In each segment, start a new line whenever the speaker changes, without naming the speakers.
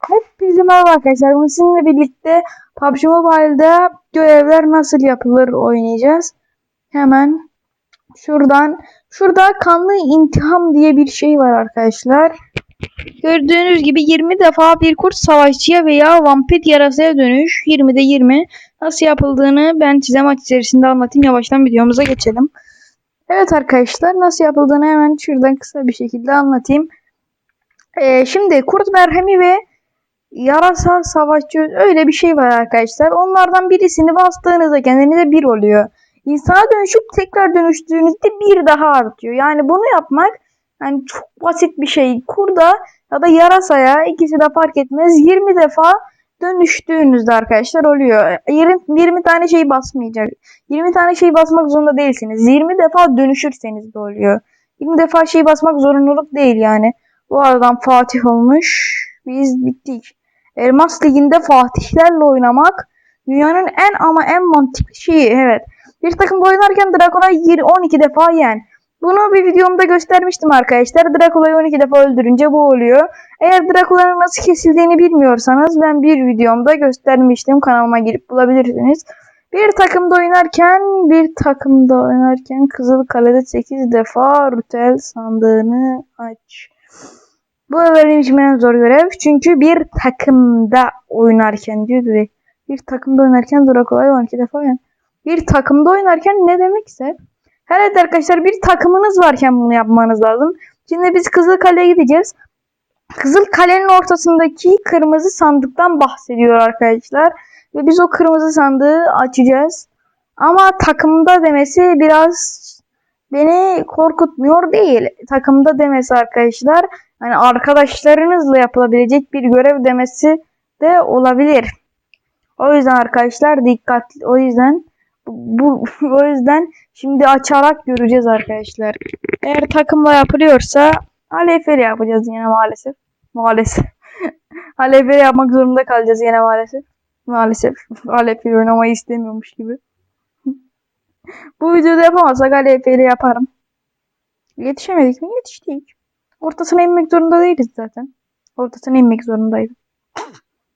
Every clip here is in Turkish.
Hepinize merhaba arkadaşlar. Bugün sizinle birlikte PUBG Mobile'da görevler nasıl yapılır oynayacağız. Hemen şuradan. Şurada kanlı intiham diye bir şey var arkadaşlar. Gördüğünüz gibi 20 defa bir kurt savaşçıya veya vampir yarasaya dönüş. 20'de 20. Nasıl yapıldığını ben size maç içerisinde anlatayım. Yavaştan videomuza geçelim. Evet arkadaşlar nasıl yapıldığını hemen şuradan kısa bir şekilde anlatayım. Ee, şimdi kurt merhemi ve yarasa savaşçı öyle bir şey var arkadaşlar. Onlardan birisini bastığınızda kendinize bir oluyor. İnsana dönüşüp tekrar dönüştüğünüzde bir daha artıyor. Yani bunu yapmak yani çok basit bir şey. Kurda ya da yarasaya ikisi de fark etmez. 20 defa dönüştüğünüzde arkadaşlar oluyor. 20, 20 tane şey basmayacak. 20 tane şey basmak zorunda değilsiniz. 20 defa dönüşürseniz de oluyor. 20 defa şey basmak zorunluluk değil yani. Bu aradan Fatih olmuş. Biz bittik. Elmas Ligi'nde Fatihlerle oynamak dünyanın en ama en mantıklı şeyi. Evet. Bir takımda oynarken Drakula'yı 12 defa yen. Bunu bir videomda göstermiştim arkadaşlar. Drakula'yı 12 defa öldürünce bu oluyor. Eğer Drakula'nın nasıl kesildiğini bilmiyorsanız ben bir videomda göstermiştim. Kanalıma girip bulabilirsiniz. Bir takımda oynarken bir takımda oynarken Kızıl Kale'de 8 defa rutel sandığını aç. Bu benim için en zor görev. Çünkü bir takımda oynarken diyor direkt. Bir takımda oynarken Drakula'yı 12 defa yani. Bir takımda oynarken ne demekse. Evet arkadaşlar bir takımınız varken bunu yapmanız lazım. Şimdi biz Kızıl Kale'ye gideceğiz. Kızıl Kale'nin ortasındaki kırmızı sandıktan bahsediyor arkadaşlar. Ve biz o kırmızı sandığı açacağız. Ama takımda demesi biraz beni korkutmuyor değil. Takımda demesi arkadaşlar. Hani arkadaşlarınızla yapılabilecek bir görev demesi de olabilir. O yüzden arkadaşlar dikkatli. O yüzden bu o yüzden şimdi açarak göreceğiz arkadaşlar. Eğer takımla yapılıyorsa alefeli yapacağız yine maalesef. Maalesef. alefeli yapmak zorunda kalacağız yine maalesef. Maalesef. alefeli oynamayı istemiyormuş gibi. bu videoda yapamazsak alefeli yaparım. Yetişemedik mi? Yetiştik. Ortasına inmek zorunda değiliz zaten. Ortasına inmek zorundaydım.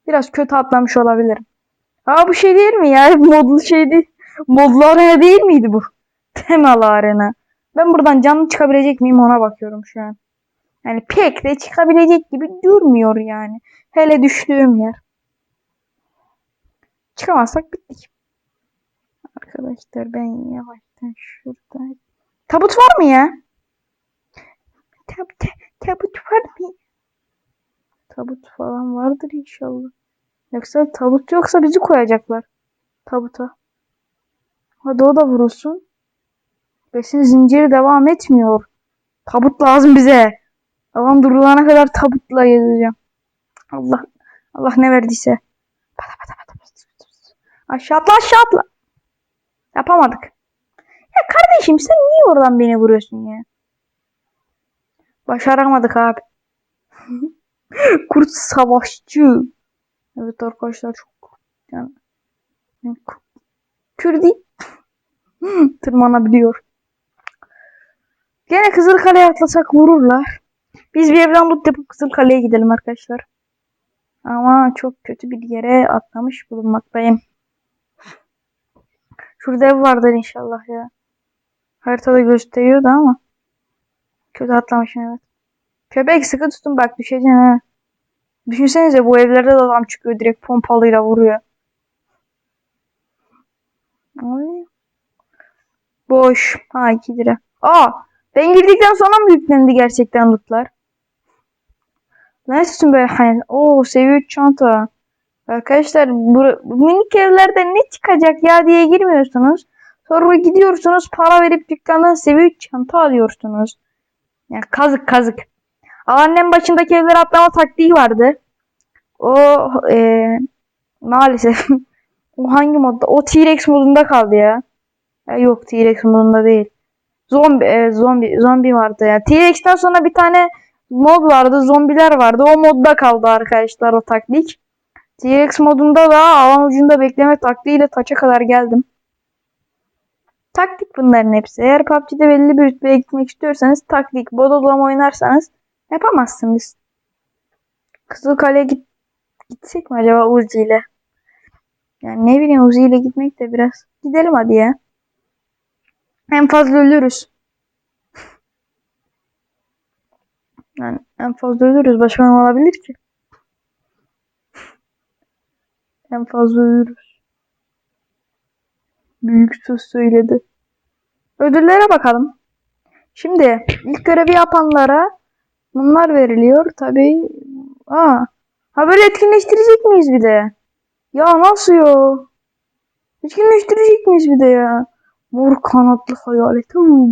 Biraz kötü atlamış olabilirim. Aa bu şey değil mi ya? Modlu şey değil. Modlu arena değil miydi bu? Temalı arena. Ben buradan canlı çıkabilecek miyim ona bakıyorum şu an. Yani pek de çıkabilecek gibi durmuyor yani. Hele düştüğüm yer. Çıkamazsak bittik. Arkadaşlar ben yavaştan şurada. Tabut var mı ya? Tab ta- tabut var mı? Tabut falan vardır inşallah. Yoksa tabut yoksa bizi koyacaklar. Tabuta. Hadi o da vurulsun. Besin zinciri devam etmiyor. Tabut lazım bize. Adam durulana kadar tabutla yazacağım. Allah Allah ne verdiyse. Pata. Aşağı atla aşağı atla. Yapamadık. Ya kardeşim sen niye oradan beni vuruyorsun ya? Başaramadık abi. Kurt savaşçı. Evet arkadaşlar çok yani, yani kür değil. Tırmanabiliyor. Gene Kızıl Kale'ye atlasak vururlar. Biz bir evden loot yapıp Kızıl Kale'ye gidelim arkadaşlar. Ama çok kötü bir yere atlamış bulunmaktayım. Şurada ev vardır inşallah ya. Haritada gösteriyordu ama. Kötü atlamışım evet. Köpek sıkı tutun bak düşeceksin ha. Düşünsenize bu evlerde de adam çıkıyor direkt pompalıyla vuruyor. Ay. Boş. Ha 2 lira. Aa ben girdikten sonra mı yüklendi gerçekten lootlar? Ne istiyorsun böyle hani? Oo seviye 3 çanta. Arkadaşlar bu minik evlerde ne çıkacak ya diye girmiyorsunuz. Sonra gidiyorsunuz para verip dükkandan seviye 3 çanta alıyorsunuz. Yani kazık kazık. Annem başındaki evler atlama taktiği vardı. O e, maalesef o hangi modda? O T-Rex modunda kaldı ya. ya yok T-Rex modunda değil. Zombi e, zombi zombi vardı ya. T-Rex'ten sonra bir tane mod vardı. Zombiler vardı. O modda kaldı arkadaşlar o taktik. T-Rex modunda da alan ucunda bekleme taktiğiyle taça kadar geldim. Taktik bunların hepsi. Eğer PUBG'de belli bir rütbeye gitmek istiyorsanız taktik, bodolama oynarsanız yapamazsınız. Kızıl Kale'ye git Gitsek mi acaba Uzi ile? Yani ne bileyim Uzi ile gitmek de biraz. Gidelim hadi ya. En fazla ölürüz. Yani en fazla ölürüz. Başka ne olabilir ki? En fazla ölürüz. Büyük söz söyledi. Ödüllere bakalım. Şimdi ilk görevi yapanlara bunlar veriliyor. Tabii. Aa. Ha böyle etkinleştirecek miyiz bir de? Ya nasıl ya? Etkinleştirecek miyiz bir de ya? Mor kanatlı hayalet.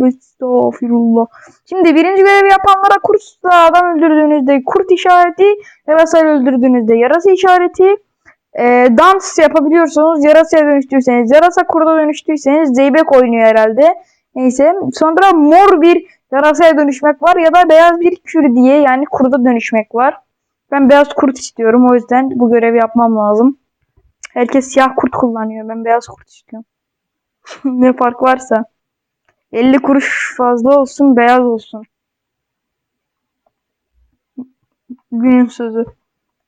Estağfirullah. Şimdi birinci görevi yapanlara kursta adam öldürdüğünüzde kurt işareti, yarasa öldürdüğünüzde yarasa işareti, e, dans yapabiliyorsunuz. Yarasaya dönüştüyseniz, yarasa kurda dönüştüyseniz zeybek oynuyor herhalde. Neyse. Sonra mor bir yarasaya dönüşmek var ya da beyaz bir kür diye yani kurda dönüşmek var. Ben beyaz kurt istiyorum. O yüzden bu görevi yapmam lazım. Herkes siyah kurt kullanıyor. Ben beyaz kurt istiyorum. ne fark varsa. 50 kuruş fazla olsun, beyaz olsun. Günün sözü.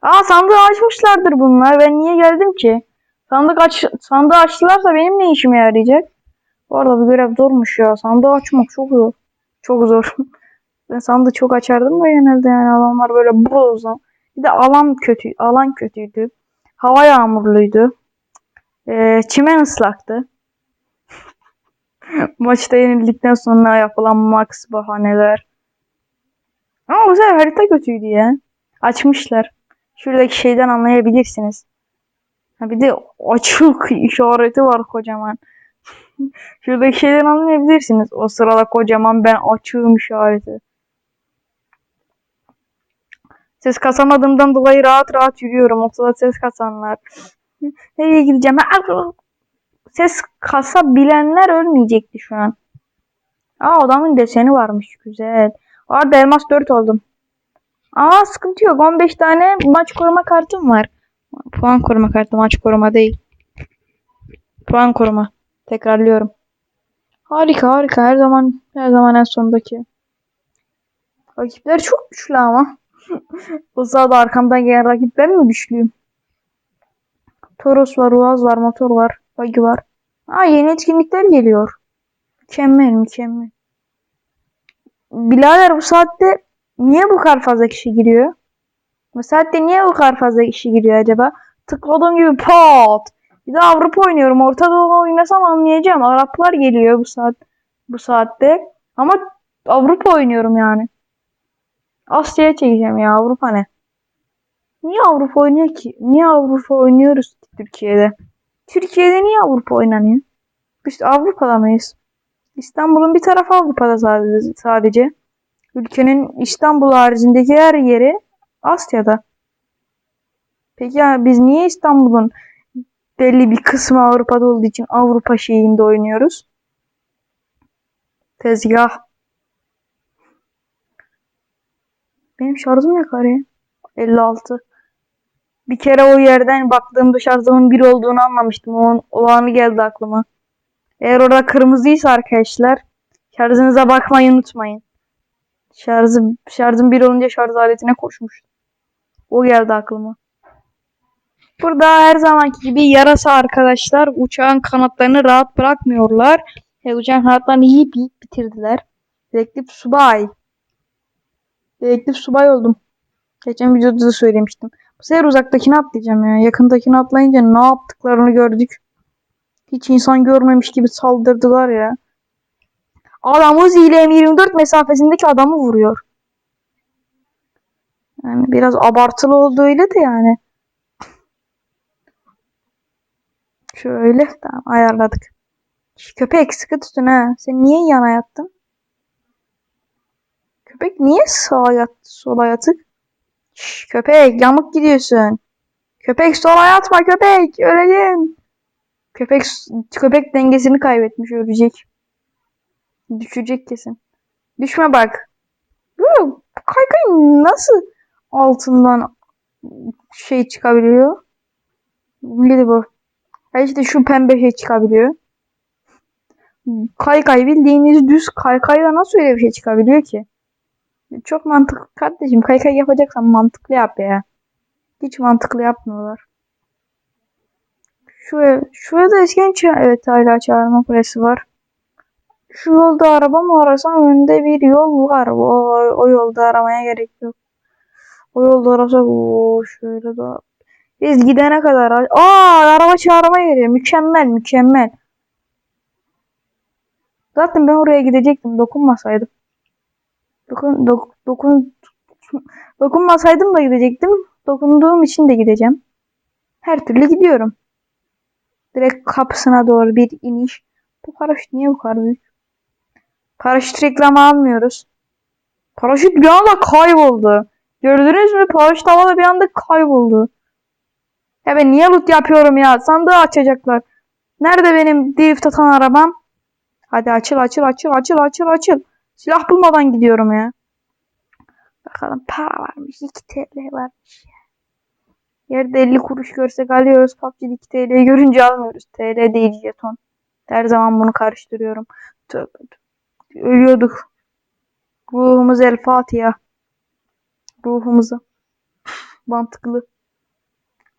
Aa sandığı açmışlardır bunlar. Ben niye geldim ki? Sandık aç sandığı açtılarsa benim ne işime yarayacak? Bu arada bu görev zormuş ya. Sandığı açmak çok zor. Çok zor. ben sandığı çok açardım da genelde yani adamlar böyle bozdan. Bir de alan kötü. Alan kötüydü. Hava yağmurluydu. Ee, çimen ıslaktı. Maçta yenildikten sonra yapılan max bahaneler. Ama bu sefer harita kötüydü ya. Açmışlar. Şuradaki şeyden anlayabilirsiniz. Ha bir de açık işareti var kocaman. Şuradaki şeyden anlayabilirsiniz. O sırada kocaman ben açığım işareti. Ses kasamadığımdan dolayı rahat rahat yürüyorum. Ortada ses kasanlar. Nereye gideceğim? Ha, Ses kasabilenler ölmeyecekti şu an. Aa adamın deseni varmış. Güzel. Arada elmas 4 oldum. Aa sıkıntı yok. 15 tane maç koruma kartım var. Puan koruma kartı maç koruma değil. Puan koruma. Tekrarlıyorum. Harika harika. Her zaman her zaman en sondaki. Rakipler çok güçlü ama. o sırada arkamdan gelen rakip ben mi güçlüyüm? Toros var, Uaz var, motor var, bagi var. Aa yeni etkinlikler geliyor. Mükemmel mükemmel. Bilader bu saatte niye bu kadar fazla kişi giriyor? Bu saatte niye bu kadar fazla kişi giriyor acaba? Tıkladığım gibi pat. Bir de Avrupa oynuyorum. Orta Doğu oynasam anlayacağım. Araplar geliyor bu saat bu saatte. Ama Avrupa oynuyorum yani. Asya'ya çekeceğim ya Avrupa ne? Niye Avrupa oynuyor ki? Niye Avrupa oynuyoruz ki Türkiye'de? Türkiye'de niye Avrupa oynanıyor? Biz Avrupa'da mıyız? İstanbul'un bir tarafı Avrupa'da sadece. sadece. Ülkenin İstanbul haricindeki her yeri Asya'da. Peki ya biz niye İstanbul'un belli bir kısmı Avrupa'da olduğu için Avrupa şeyinde oynuyoruz? Tezgah. Benim şarjım ne kare? 56. Bir kere o yerden baktığımda şarjımın bir olduğunu anlamıştım. O, o anı geldi aklıma. Eğer orada kırmızıysa arkadaşlar şarjınıza bakmayı unutmayın. Şarjı, şarjım bir olunca şarj aletine koşmuştum. O geldi aklıma. Burada her zamanki gibi yarasa arkadaşlar uçağın kanatlarını rahat bırakmıyorlar. Ve uçağın kanatlarını yiyip yiyip bitirdiler. Dedektif subay. Dedektif subay oldum. Geçen videoda da söylemiştim. Bu sefer uzaktakini atlayacağım ya. Yakındakini atlayınca ne yaptıklarını gördük. Hiç insan görmemiş gibi saldırdılar ya. Adam Uzi ile M24 mesafesindeki adamı vuruyor. Yani biraz abartılı oldu öyle de yani. Şöyle tamam ayarladık. Köpek sıkı tutun ha. Sen niye yana yattın? Köpek niye sağa yattı sola yatık? Şş, köpek yamuk gidiyorsun. Köpek sola yatma köpek öleceksin. Köpek köpek dengesini kaybetmiş ölecek. Düşecek kesin. Düşme bak. Bu kaykay nasıl altından şey çıkabiliyor? Neydi bu? Ha işte şu pembe şey çıkabiliyor. Kaykay bildiğiniz düz kaykayla nasıl öyle bir şey çıkabiliyor ki? Çok mantıklı kardeşim. Kaykay yapacaksan mantıklı yap ya. Hiç mantıklı yapmıyorlar. Şu ev, şu evde eskiden evet hala çağırma kulesi var. Şu yolda araba mı arasam önünde bir yol var. O, o yolda aramaya gerek yok. O yolda arasak o şöyle de. Biz gidene kadar. Aa araba çağırma geliyor. Mükemmel mükemmel. Zaten ben oraya gidecektim. Dokunmasaydım. Dokun, dok, dokun, dokunmasaydım da gidecektim. Dokunduğum için de gideceğim. Her türlü gidiyorum. Direkt kapısına doğru bir iniş. Bu paraşüt niye bu kadar büyük? Paraşüt reklamı almıyoruz. Paraşüt bir anda kayboldu. Gördünüz mü? Paraşüt havada bir anda kayboldu. Ya ben niye loot yapıyorum ya? Sandığı açacaklar. Nerede benim drift atan arabam? Hadi açıl açıl açıl açıl açıl açıl. Silah bulmadan gidiyorum ya. Bakalım para varmış. 2 TL varmış. Yerde 50 kuruş görsek alıyoruz. PUBG'de 2 TL görünce almıyoruz. TL değil jeton. Her zaman bunu karıştırıyorum. Tövbe tövbe. Ölüyorduk. Ruhumuz el Fatiha. Ruhumuza. Mantıklı.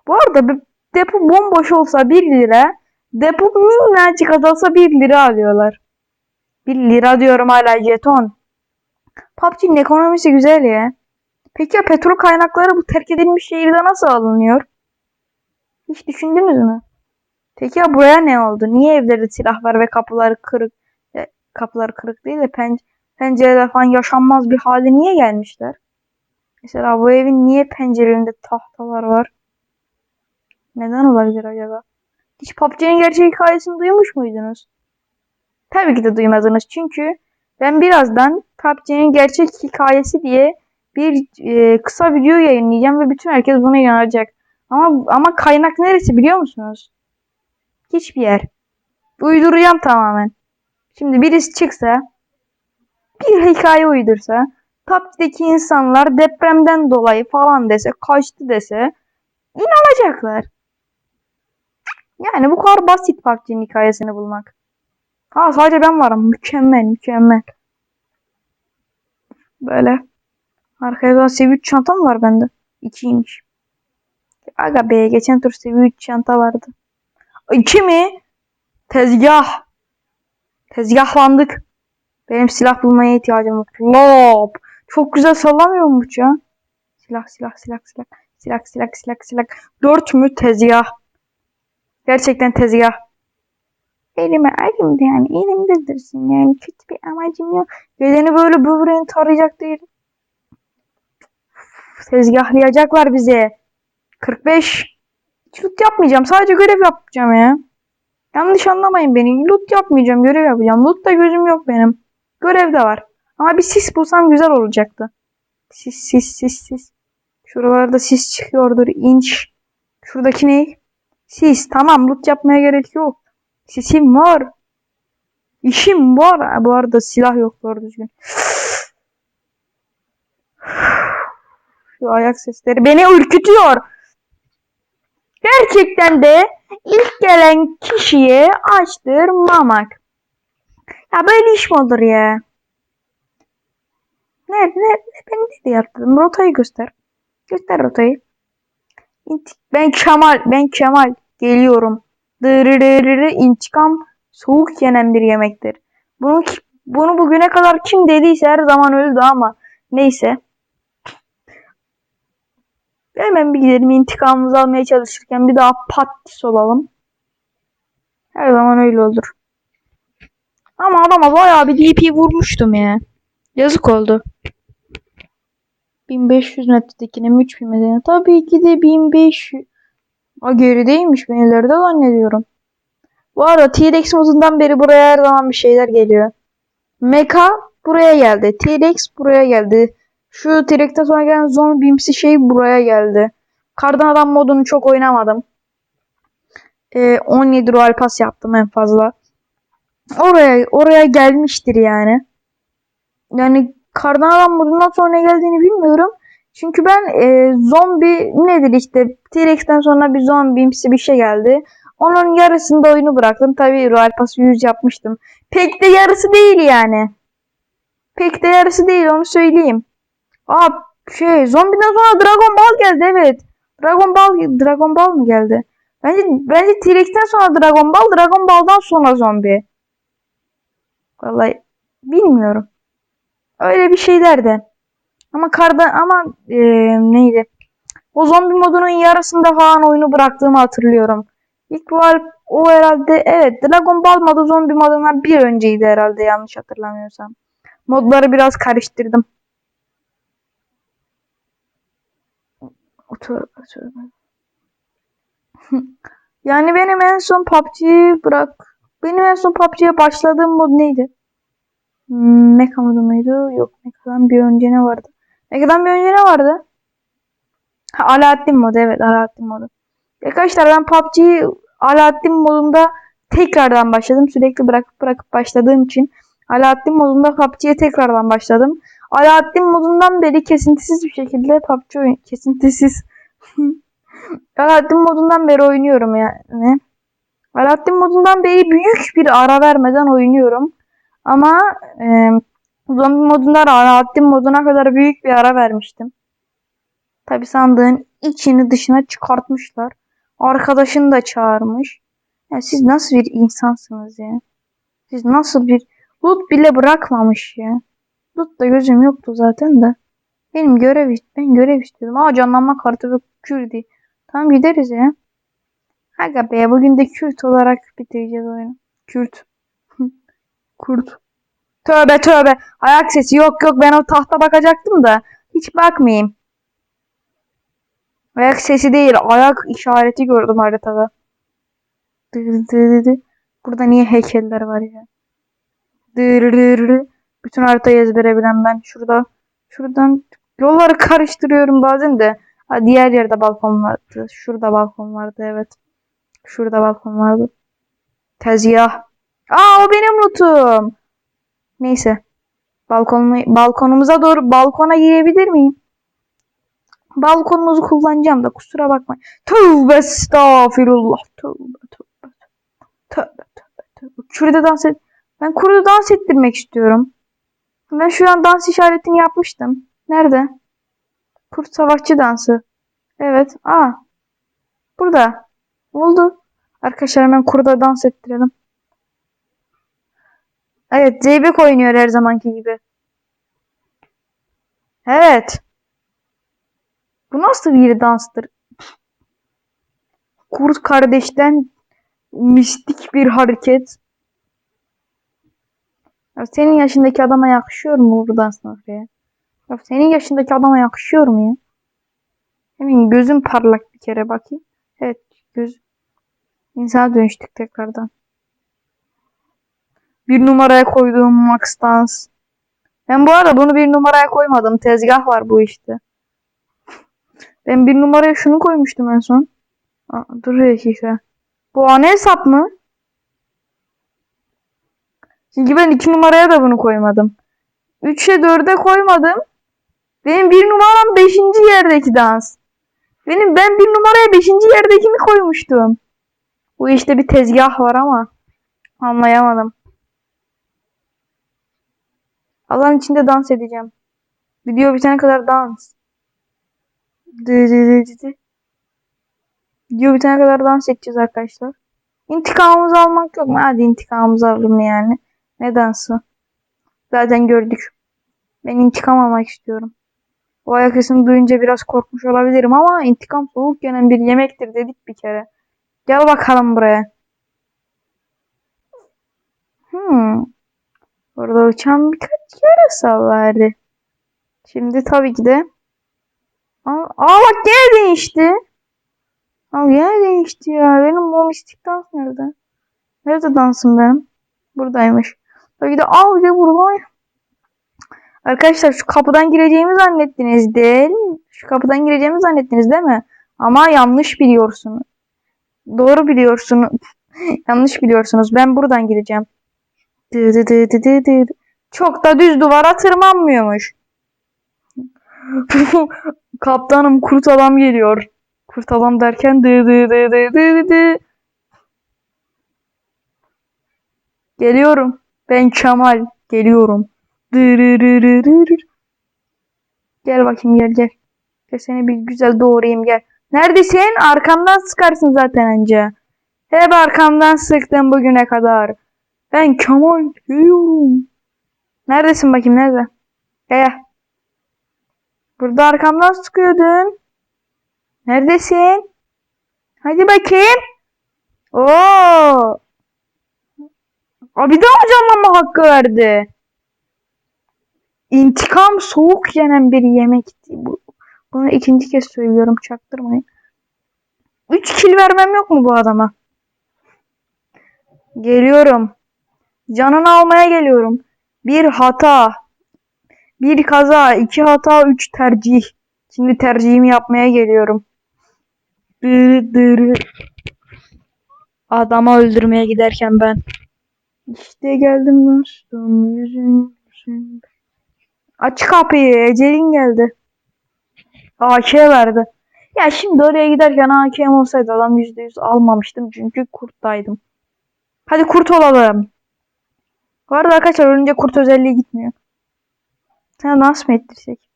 Bu arada bir depo bomboş olsa 1 lira. Depo minnacık azalsa 1 lira alıyorlar. 1 lira diyorum hala jeton. PUBG'nin ekonomisi güzel ya. Peki ya petrol kaynakları bu terk edilmiş şehirde nasıl alınıyor? Hiç düşündünüz mü? Peki ya buraya ne oldu? Niye evlerde silah var ve kapıları kırık? Kapıları kırık değil de pen pencereler falan yaşanmaz bir hale niye gelmişler? Mesela bu evin niye pencerelerinde tahtalar var? Neden olabilir acaba? Hiç PUBG'nin gerçek hikayesini duymuş muydunuz? Tabii ki de duymadınız çünkü ben birazdan PUBG'nin gerçek hikayesi diye bir e, kısa video yayınlayacağım ve bütün herkes buna inanacak. Ama ama kaynak neresi biliyor musunuz? Hiçbir yer. Uyduracağım tamamen. Şimdi birisi çıksa bir hikaye uydursa PUBG'deki insanlar depremden dolayı falan dese kaçtı dese inanacaklar. Yani bu kadar basit PUBG'nin hikayesini bulmak. Ha sadece ben varım. Mükemmel mükemmel. Böyle. Arkaya da seviye 3 çanta mı var bende? 2'ymiş. Aga be geçen tur seviye 3 çanta vardı. 2 mi? Tezgah. Tezgahlandık. Benim silah bulmaya ihtiyacım var. Lop. Çok güzel sallamıyor mu ya? Silah silah silah silah. Silah silah silah silah. 4 mü tezgah? Gerçekten tezgah. Elime elimde yani elimdedirsin yani kötü bir amacım yok. Geleni böyle böbreğini tarayacak değil. Tezgahlayacaklar bize. 45. Hiç yapmayacağım. Sadece görev yapacağım ya. Yanlış anlamayın beni. Loot yapmayacağım. Görev yapacağım. Loot da gözüm yok benim. Görev de var. Ama bir sis bulsam güzel olacaktı. Sis sis sis sis. Şuralarda sis çıkıyordur. İnç. Şuradaki ne? Sis. Tamam loot yapmaya gerek yok. Sisim var. İşim var. Ha, Bu arada silah yok doğru düzgün. Şu ayak sesleri beni ürkütüyor. Gerçekten de ilk gelen kişiye açtırmamak. Ya böyle iş mi olur ya? Ne, ne, ben ne yaptım? Rotayı göster. Göster rotayı. Ben Kemal, ben Kemal. Geliyorum. Dırırırırı intikam soğuk yenen bir yemektir. Bunu bunu bugüne kadar kim dediyse her zaman öldü ama neyse. Hemen bir gidelim intikamımızı almaya çalışırken bir daha patis olalım. Her zaman öyle olur. Ama adama bayağı bir DP vurmuştum ya. Yazık oldu. 1500 metredekine mi 3000 metredekine? Tabii ki de 1500. O gerideymiş ben ileride zannediyorum. Bu arada T-Rex modundan beri buraya her zaman bir şeyler geliyor. Mecha buraya geldi. T-Rex buraya geldi. Şu T-Rex'ten sonra gelen zombimsi şey buraya geldi. Kardan adam modunu çok oynamadım. Ee, 17 royal pass yaptım en fazla. Oraya oraya gelmiştir yani. Yani kardan adam modundan sonra geldiğini bilmiyorum. Çünkü ben e, zombi nedir işte T-Rex'ten sonra bir zombimsi bir şey geldi. Onun yarısında oyunu bıraktım. Tabii Royal Pass'ı 100 yapmıştım. Pek de yarısı değil yani. Pek de yarısı değil onu söyleyeyim. Aa şey zombiden sonra Dragon Ball geldi evet. Dragon Ball Dragon Ball mı geldi? Bence bence T-Rex'ten sonra Dragon Ball, Dragon Ball'dan sonra zombi. Vallahi bilmiyorum. Öyle bir şeyler de. Ama karda ama eee, neydi? O zombi modunun yarısında falan oyunu bıraktığımı hatırlıyorum. İlk var o herhalde evet Dragon Ball modu zombi modundan bir önceydi herhalde yanlış hatırlamıyorsam. Modları biraz karıştırdım. Tövbe tövbe. Yani benim en son PUBG'yi bırak. Benim en son PUBG'ye başladığım mod neydi? Hmm, Mecha modu muydu? Yok Mecha'dan bir önce ne vardı? Mecha'dan bir önce ne vardı? Ha, Alaaddin modu evet Alaaddin modu. Arkadaşlar ben PUBG'yi Alaaddin modunda tekrardan başladım. Sürekli bırakıp bırakıp başladığım için Alaaddin modunda PUBG'ye tekrardan başladım. Alaaddin modundan beri kesintisiz bir şekilde PUBG oyun kesintisiz. Alaaddin modundan beri oynuyorum yani. Alaaddin modundan beri büyük bir ara vermeden oynuyorum. Ama e, zombi modundan Alaaddin moduna kadar büyük bir ara vermiştim. Tabi sandığın içini dışına çıkartmışlar. Arkadaşını da çağırmış. Ya siz nasıl bir insansınız ya? Siz nasıl bir loot bile bırakmamış ya. Loot da gözüm yoktu zaten de. Benim görev ben görev istiyordum. Aa canlanma kartı ve kürdi. Tamam gideriz ya. Aga be bugün de Kürt olarak bitireceğiz oyunu. Kürt. Kurt. Tövbe tövbe. Ayak sesi yok yok ben o tahta bakacaktım da. Hiç bakmayayım. Ayak sesi değil. Ayak işareti gördüm haritada. Burada niye heykeller var ya? Bütün haritayı ezbere bilen ben. Şurada. Şuradan yolları karıştırıyorum bazen de. Ha, diğer yerde balkon vardı. Şurada balkon vardı evet. Şurada balkon vardı. Tezgah. Aa o benim lootum. Neyse. Balkonu, balkonumuza doğru balkona girebilir miyim? Balkonumuzu kullanacağım da kusura bakmayın. Tövbe estağfirullah. Tövbe tövbe. Tövbe tövbe tövbe. Şurada dans et. Ben kurda dans ettirmek istiyorum. Ben şu an dans işaretini yapmıştım. Nerede? Kurt savaşçı dansı. Evet. Aa. Burada. Oldu. Arkadaşlar hemen kurda dans ettirelim. Evet. Zeybek oynuyor her zamanki gibi. Evet. Bu nasıl bir danstır? Kurt kardeşten mistik bir hareket. Senin yaşındaki adama yakışıyor mu bu dans oraya? Ya senin yaşındaki adama yakışıyor mu ya? Hemen gözüm parlak bir kere bakayım. Evet göz. İnsana dönüştük tekrardan. Bir numaraya koyduğum Max Dans. Ben bu arada bunu bir numaraya koymadım. Tezgah var bu işte. Ben bir numaraya şunu koymuştum en son. Aa, dur bir dakika. Bu ana hesap mı? Çünkü ben iki numaraya da bunu koymadım. 3'e 4'e koymadım. Benim bir numaram 5. yerdeki dans. Benim ben bir numaraya 5. yerdekini koymuştum. Bu işte bir tezgah var ama anlayamadım. Alan içinde dans edeceğim. Video bitene kadar dans. Video bitene kadar dans edeceğiz arkadaşlar. İntikamımızı almak yok mu? Hadi intikamımızı alalım yani. Ne dansı? Zaten gördük. Ben intikam almak istiyorum. O ayak sesini duyunca biraz korkmuş olabilirim ama intikam soğuk yenen bir yemektir dedik bir kere. Gel bakalım buraya. Hmm. Orada uçan birkaç yarasa var. Şimdi tabii ki de Aa, aa bak gene değişti. Aa gene değişti ya. Benim bu mistik dans nerede? Nerede dansım benim? Buradaymış. Tabii ki de al bir de. Arkadaşlar şu kapıdan gireceğimi zannettiniz değil? Şu kapıdan gireceğimi zannettiniz değil mi? Ama yanlış biliyorsunuz. Doğru biliyorsunuz. yanlış biliyorsunuz. Ben buradan gireceğim. Çok da düz duvara tırmanmıyormuş. Kaptanım kurt adam geliyor. Kurt adam derken dı dı dı dı dı dı. Geliyorum. Ben Kemal. Geliyorum. Gel bakayım gel gel. Gel seni bir güzel doğrayayım gel. Neredesin? Arkamdan sıkarsın zaten önce. Hep arkamdan sıktın bugüne kadar. Ben Kemal geliyorum. Neredesin bakayım nerede? Gel. Burada arkamdan sıkıyordun. Neredesin? Hadi bakayım. Oo. Abi de canlanma hakkı verdi. İntikam soğuk yenen bir yemekti bu. Bunu ikinci kez söylüyorum çaktırmayın. 3 kill vermem yok mu bu adama? Geliyorum. Canını almaya geliyorum. Bir hata. Bir kaza. iki hata. Üç tercih. Şimdi tercihimi yapmaya geliyorum. Adamı öldürmeye giderken ben. İşte geldim dostum. Yüzün, yüzün. Aç kapıyı. Ecelin geldi. AK verdi. Ya şimdi oraya giderken AK'm olsaydı adam %100 almamıştım. Çünkü kurttaydım. Hadi kurt olalım. Bu arada arkadaşlar ölünce kurt özelliği gitmiyor. Sana dans mı ettirsek?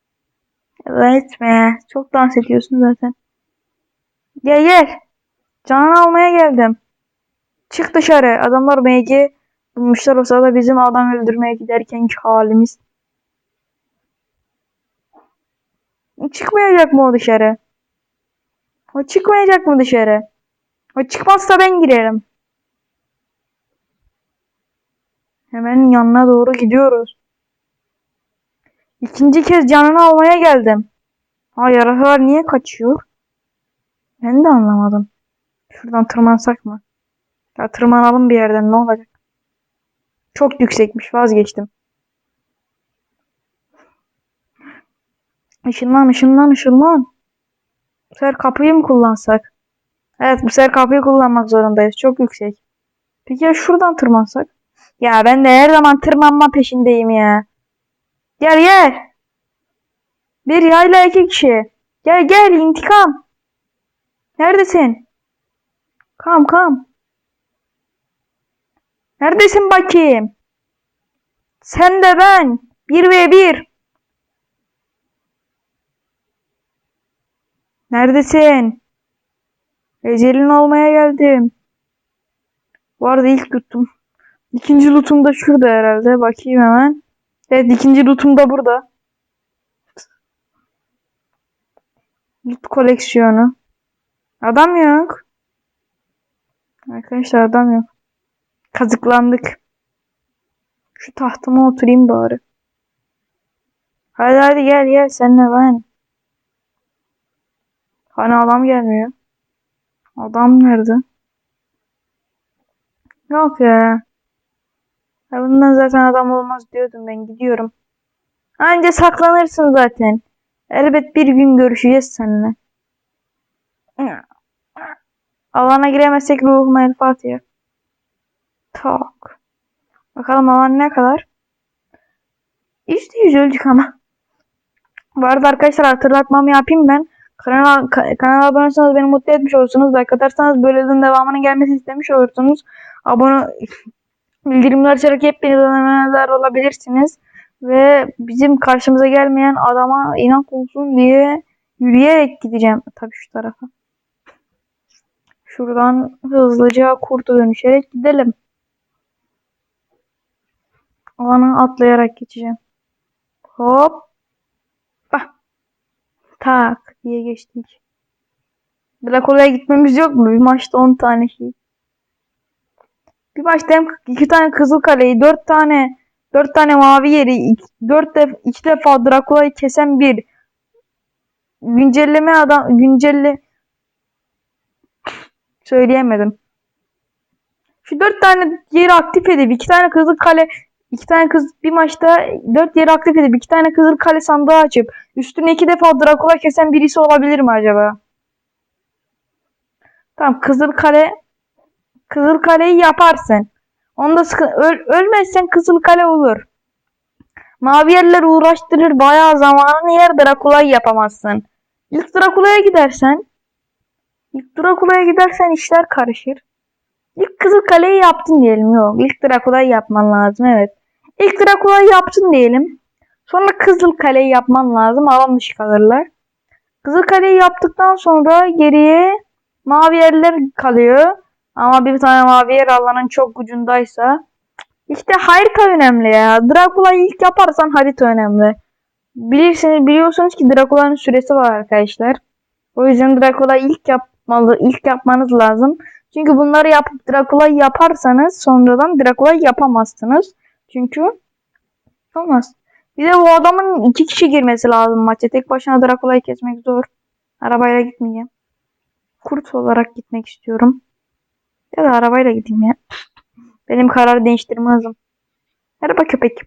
Evet etme. Çok dans ediyorsun zaten. Gel gel. Canını almaya geldim. Çık dışarı. Adamlar MG bulmuşlar o sırada bizim adam öldürmeye giderkenki halimiz. Çıkmayacak mı o dışarı? O çıkmayacak mı dışarı? O çıkmazsa ben girerim. Hemen yanına doğru gidiyoruz. İkinci kez canını almaya geldim. Ha yarasalar niye kaçıyor? Ben de anlamadım. Şuradan tırmansak mı? Ya tırmanalım bir yerden ne olacak? Çok yüksekmiş vazgeçtim. Işınlan ışınlan ışınlan. Bu sefer kapıyı mı kullansak? Evet bu sefer kapıyı kullanmak zorundayız. Çok yüksek. Peki ya şuradan tırmansak? Ya ben de her zaman tırmanma peşindeyim ya. Gel gel. Bir yayla iki kişi. Gel gel intikam. Neredesin? Kam kam. Neredesin bakayım? Sen de ben. Bir ve bir. Neredesin? Ecelin olmaya geldim. Bu arada ilk lootum. İkinci lootum da şurada herhalde. Bakayım hemen. Evet ikinci lootum da burada. Loot koleksiyonu. Adam yok. Arkadaşlar adam yok. Kazıklandık. Şu tahtıma oturayım bari. Hadi hadi gel gel senle ben. Hani adam gelmiyor. Adam nerede? Yok ya. ya. Bundan zaten adam olmaz diyordum ben gidiyorum. Anca saklanırsın zaten. Elbet bir gün görüşeceğiz seninle. Alana giremezsek ruhuma el Fatiha. Tak. Bakalım alan ne kadar? İşte yüz öldük ama. Bu arada arkadaşlar hatırlatmamı yapayım ben. Kanala, ka kanala abone olursanız beni mutlu etmiş olursunuz. Like atarsanız böylelerin devamının gelmesini istemiş olursunuz. Abone bildirimler açarak hep denemeler olabilirsiniz. Ve bizim karşımıza gelmeyen adama inat olsun diye yürüyerek gideceğim. Tabii şu tarafa. Şuradan hızlıca kurtu dönüşerek gidelim. Alanı atlayarak geçeceğim. Hop. Tak diye geçtik. Drakula'ya gitmemiz yok mu? Bir maçta 10 tane şey. Bir maçta hem 2 tane kızıl kaleyi, 4 tane 4 tane mavi yeri, 4 def 2 defa Drakula'yı kesen bir güncelleme adam güncelle söyleyemedim. Şu 4 tane yeri aktif edip 2 tane kızıl kale iki tane kız bir maçta 4 yeri aktif edip 2 tane kızıl kale sandığı açıp üstüne 2 defa Drakula kesen birisi olabilir mi acaba? Tamam kızıl kale kızıl kaleyi yaparsın. Onda sıkı, öl, ölmezsen kızıl kale olur. Mavi yerler uğraştırır bayağı zamanını yer Drakula'yı yapamazsın. İlk Drakula'ya gidersen ilk Drakula'ya gidersen işler karışır. İlk Kızıl Kale'yi yaptın diyelim. Yok. İlk Drakula'yı yapman lazım. Evet. İlk Drakula'yı yaptın diyelim. Sonra Kızıl Kale'yi yapman lazım. Alan kalırlar. Kızılkale'yi yaptıktan sonra geriye mavi yerler kalıyor. Ama bir tane mavi yer Allah'ın çok ucundaysa. İşte harita önemli ya. Drakula'yı ilk yaparsan harita önemli. Bilirsiniz, biliyorsunuz ki Drakula'nın süresi var arkadaşlar. O yüzden Drakula'yı ilk yapmalı, ilk yapmanız lazım. Çünkü bunları yapıp Drakula'yı yaparsanız sonradan Drakula'yı yapamazsınız. Çünkü olmaz. Bir de bu adamın iki kişi girmesi lazım maça. Tek başına Drakula'yı kesmek zor. Arabayla gitmeyeceğim. Kurt olarak gitmek istiyorum. Ya da arabayla gideyim ya. Benim karar değiştirme hızım. Merhaba köpek.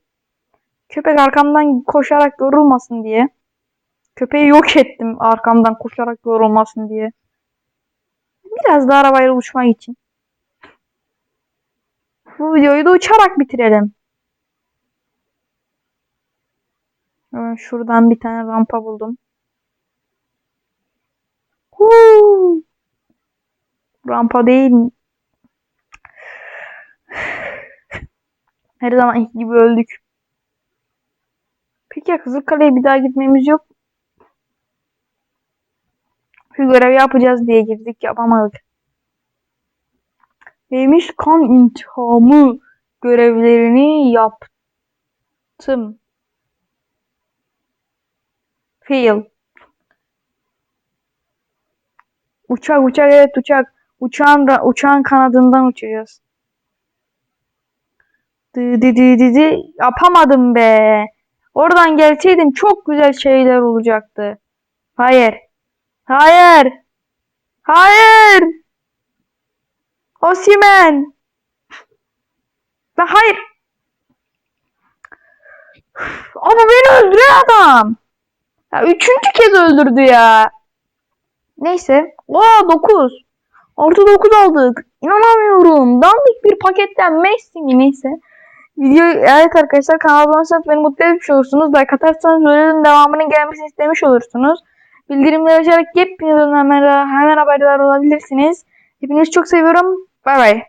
Köpek arkamdan koşarak yorulmasın diye. Köpeği yok ettim arkamdan koşarak yorulmasın diye. Biraz da arabayla uçmak için. Bu videoyu da uçarak bitirelim. Şuradan bir tane rampa buldum. Huu! Rampa değil. Her zaman gibi öldük. Peki ya Kızılkale'ye bir daha gitmemiz yok. Şu görevi yapacağız diye girdik yapamadık. Neymiş kan intihamı görevlerini yaptım. Fail. Uçak uçak evet uçak. Uçağın, uçağın kanadından uçacağız. Dı dı dı dı dı. Yapamadım be. Oradan gelseydim çok güzel şeyler olacaktı. Hayır. Hayır. Hayır. Osimen. Ben hayır. Ama beni öldüren adam. Ya üçüncü kez öldürdü ya. Neyse. Oha 9. Artı 9 aldık. İnanamıyorum. Dandik bir paketten Messi neyse. Video evet arkadaşlar kanala abone olursanız beni mutlu etmiş olursunuz. Like atarsanız böylenin devamının gelmesini istemiş olursunuz. Bildirimleri açarak yepyeni hemen, hemen haberdar olabilirsiniz. Hepinizi çok seviyorum. Bay bay.